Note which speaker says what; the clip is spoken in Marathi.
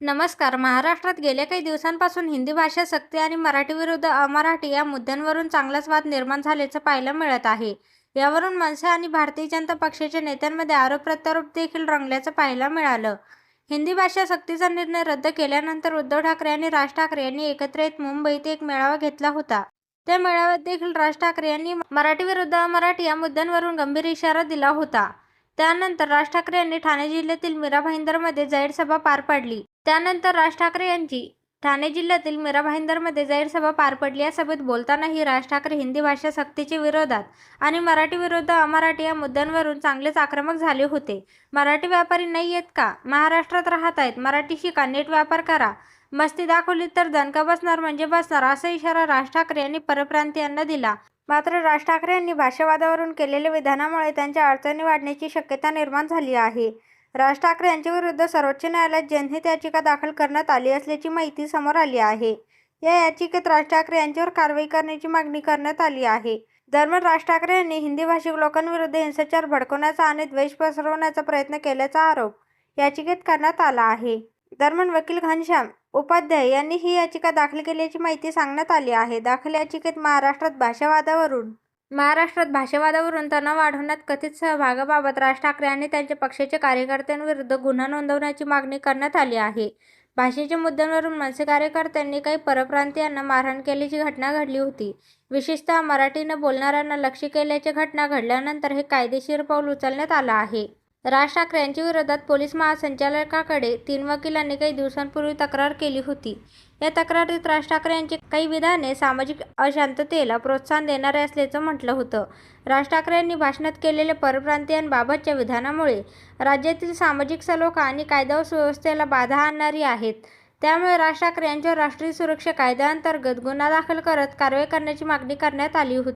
Speaker 1: नमस्कार. महाराष्ट्रात गेल्या काही दिवसांपासून हिंदी भाषा सक्ती आणि मराठी विरुद्ध अमराठी या मुद्द्यांवरून चांगलाच वाद निर्माण झाल्याचं पाहायला मिळत आहे. यावरून मनसे आणि भारतीय जनता पक्षाच्या नेत्यांमध्ये आरोप प्रत्यारोप देखील रंगल्याचं पाहायला मिळालं. हिंदी भाषा सक्तीचा निर्णय रद्द केल्यानंतर उद्धव ठाकरे आणि राज ठाकरे यांनी एकत्र येत मुंबईत एक मेळावा घेतला होता. त्या मेळाव्यात देखील राज ठाकरे यांनी मराठी विरुद्ध अमराठी या मुद्द्यांवरून गंभीर इशारा दिला होता. त्यानंतर राज ठाकरे यांनी ठाणे जिल्ह्यातील मीरा भाईंदरमध्ये जाहीर सभा पार पाडली. त्यानंतर राज ठाकरे यांची ठाणे जिल्ह्यातील मीरा भाईंदरमध्ये जाहीर सभा पार पडली. या सभेत बोलतानाही राज ठाकरे हिंदी भाषा सक्तीच्या विरोधात आणि मराठी विरुद्ध अमराठी या मुद्द्यांवरून चांगलेच आक्रमक झाले होते. मराठी व्यापारी नाही आहेत का? महाराष्ट्रात राहत आहेत. मराठी शिका नीट व्यापार करा. मस्ती दाखवली तर दणका बसणार म्हणजे बसणार असा इशारा राज ठाकरे यांनी परप्रांतीयांना दिला. मात्र राज ठाकरे यांनी भाषावादावरून केलेल्या विधानामुळे त्यांच्या अडचणी वाढण्याची शक्यता निर्माण झाली आहे. राज ठाकरे यांच्याविरुद्ध सर्वोच्च न्यायालयात जनहित याचिका दाखल करण्यात आली असल्याची माहिती समोर आली आहे. या याचिकेत राज ठाकरे यांच्यावर कारवाई करण्याची मागणी करण्यात आली आहे. दरम्यान राज ठाकरे यांनी हिंदी भाषिक लोकांविरुद्ध हिंसाचार भडकवण्याचा आणि द्वेष पसरवण्याचा प्रयत्न केल्याचा आरोप याचिकेत करण्यात आला आहे. दरम्यान वकील घनश्याम उपाध्याय यांनी ही याचिका दाखल केल्याची माहिती सांगण्यात आली आहे. दाखल याचिकेत महाराष्ट्रात भाषावादावरून महाराष्ट्रात भाषावादावरून तणाव वाढवण्यात कथित सहभागाबाबत राज ठाकरे आणि त्यांच्या पक्षाच्या कार्यकर्त्यांविरुद्ध गुन्हा नोंदवण्याची मागणी करण्यात आली आहे. भाषेच्या मुद्द्यांवरून मनसे कार्यकर्त्यांनी काही परप्रांतीयांना मारहाण केल्याची घटना घडली होती. विशेषतः मराठीनं बोलणाऱ्यांना लक्ष केल्याच्या घटना घडल्यानंतर हे कायदेशीर पाऊल उचलण्यात आलं आहे. राज ठाकरे यांच्या विरोधात पोलीस महासंचालकाकडे तीन वकिलांनी काही दिवसांपूर्वी तक्रार केली होती. या तक्रारीत राज ठाकरे यांची काही विधाने सामाजिक अशांततेला प्रोत्साहन देणारे असल्याचं म्हटलं होतं. राज ठाकरे यांनी भाषणात केलेल्या परप्रांतीयांबाबतच्या विधानामुळे राज्यातील सामाजिक सलोखा आणि कायदा व सुव्यवस्थेला बाधा आणणारी आहेत. त्यामुळे राज ठाकरे यांच्यावर राष्ट्रीय सुरक्षा कायद्याअंतर्गत गुन्हा दाखल करत कारवाई करण्याची मागणी करण्यात आली होती.